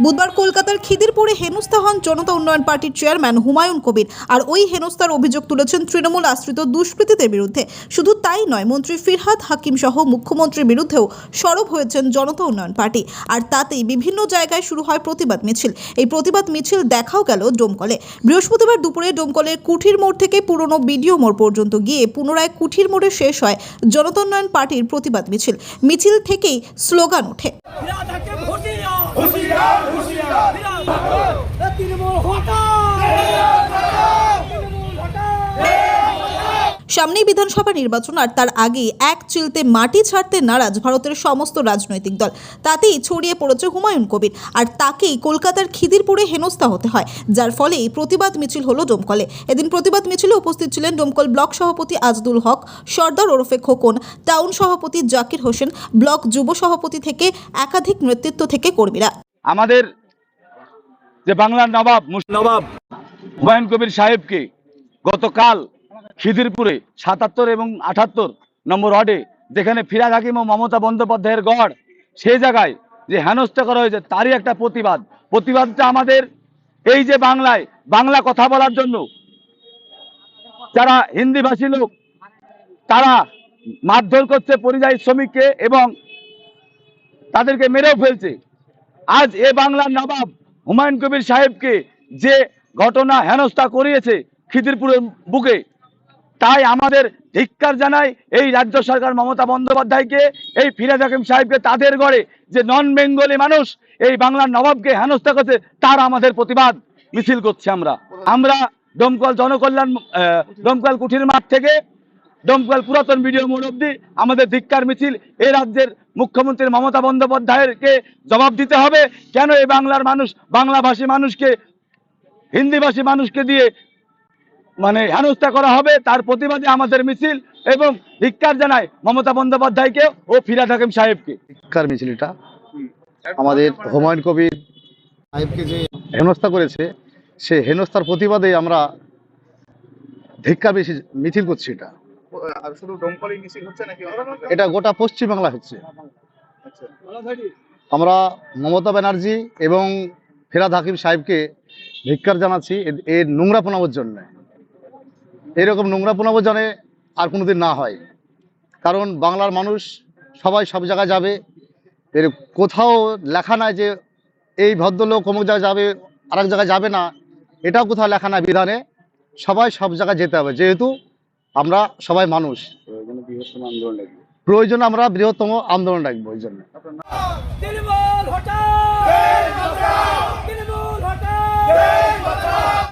বুধবার কলকাতার খিদিরপুরে হেনস্থা হন জনতা উন্নয়ন পার্টির চেয়ারম্যান হুমায়ুন কবির। আর ওই হেনস্থার অভিযোগ তুলেছেন তৃণমূল আশ্রিত দুষ্কৃতীদের বিরুদ্ধে। শুধু তাই নয়, মন্ত্রী ফিরহাদ হাকিম সহ মুখ্যমন্ত্রীর বিরুদ্ধেও সরব হয়েছেন জনতা উন্নয়ন পার্টি। আর তাতেই বিভিন্ন জায়গায় শুরু হয় প্রতিবাদ মিছিল। এই প্রতিবাদ মিছিল দেখাও গেল ডোমকলে। বৃহস্পতিবার দুপুরে ডোমকলের কুঠির মোড় থেকে পুরনো বিডিও মোড় পর্যন্ত গিয়ে পুনরায় কুঠির মোড়ে শেষ হয় জনতা উন্নয়ন পার্টির প্রতিবাদ মিছিল। মিছিল থেকেই স্লোগান ওঠে। সামনেই বিধানসভা নির্বাচন আর তার আগেই এক চিলতে মাটি ছাড়তে নারাজ ভারতের সমস্ত রাজনৈতিক দল। তাতেই ছড়িয়ে পড়েছে হুমায়ুন কবির আর তাকেই কলকাতার খিদিরপুরে হেনস্থা হতে হয় যার ফলে প্রতিবাদ মিছিল হলো ডোমকলে। এদিন প্রতিবাদ মিছিলে উপস্থিত ছিলেন ডোমকল ব্লক সভাপতি আজদুল হক সর্দার ওরফে খোকন টাউন সভাপতি জাকির হোসেন ব্লক যুব সভাপতি থেকে একাধিক নেতৃত্ব থেকে কর্মীরা। আমাদের যে বাংলার নবাব নবাব। হুমায়ুন কবির সাহেবকে গতকাল খিদিরপুরে সাতাত্তর এবং আঠাত্তর নম্বর ওয়ার্ডে, যেখানে ফিরাদ হাকিম ও মমতা বন্দ্যোপাধ্যায়ের গড়। সেই জায়গায় যে হেনস্থা করা হয়েছে, তারই একটা প্রতিবাদ। প্রতিবাদটা আমাদের এই যে বাংলায়, বাংলা কথা বলার জন্য। যারা হিন্দিভাষী লোক, তারা মারধর করছে পরিযায়ী শ্রমিককে এবং তাদেরকে মেরেও ফেলছে। আজ এ বাংলার নবাব হুমায়ুন কবির সাহেবকে যে ঘটনা হেনস্থা করিয়েছে খিদিরপুরের বুকে তাই আমাদের ধিক্কার জানাই এই রাজ্য সরকার মমতা বন্দ্যোপাধ্যায়কে এই ফিরাজ হাকিম সাহেবকে তাদের গড়ে যে নন বেঙ্গলি মানুষ এই বাংলার নবাবকে হেনস্থা করছে তার আমাদের প্রতিবাদ। মিছিল করছি আমরা। আমরা দমকল জনকল্যাণ আহ, দমকল কুঠির মাঠ থেকে দমকল পুরাতন ভিডিও মোড় অব্দি আমাদের ধিক্কার মিছিল এই রাজ্যের মুখ্যমন্ত্রী মমতা বন্দ্যোপাধ্যায়েরকে জবাব দিতে হবে। কেন এই বাংলার মানুষ বাংলাভাষী মানুষকে হিন্দিভাষী মানুষকে দিয়ে মানে হেনস্থা করা হবে তার প্রতিবাদে আমাদের মিছিল এবং ধিক্কার জানায় মমতা বন্দ্যোপাধ্যায়কে ও ফিরাদ হাকিম সাহেবকে। শিক্ষার মিছিল এটা আমাদের হুমায়ুন কবির সাহেবকে যে হেনস্থা করেছে সে হেনস্থার প্রতিবাদে আমরা ধিক্কার মিছিল মিছিল করছি এটা। এটা গোটা পশ্চিম বাংলা হচ্ছে। আচ্ছা। আমরা মমতা ব্যানার্জি এবং ফেরাদ হাকিম সাহেবকে ধিক্কার জানাচ্ছি এর নোংরা পোনাবোর জন্য। এরকম নোংরা পোনাবো জানে আর কোনোদিন না হয়। কারণ বাংলার মানুষ সবাই সব জায়গায় যাবে। এর কোথাও লেখা নাই যে এই ভদ্রলোক অমুক জায়গায় যাবে আর এক জায়গায় যাবে না। এটাও কোথাও লেখা নাই বিধানে। সবাই সব জায়গায় যেতে হবে। যেহেতু আমরা সবাই মানুষ। প্রয়োজন আমরা বৃহত্তম আন্দোলন রাখব ওই জন্য।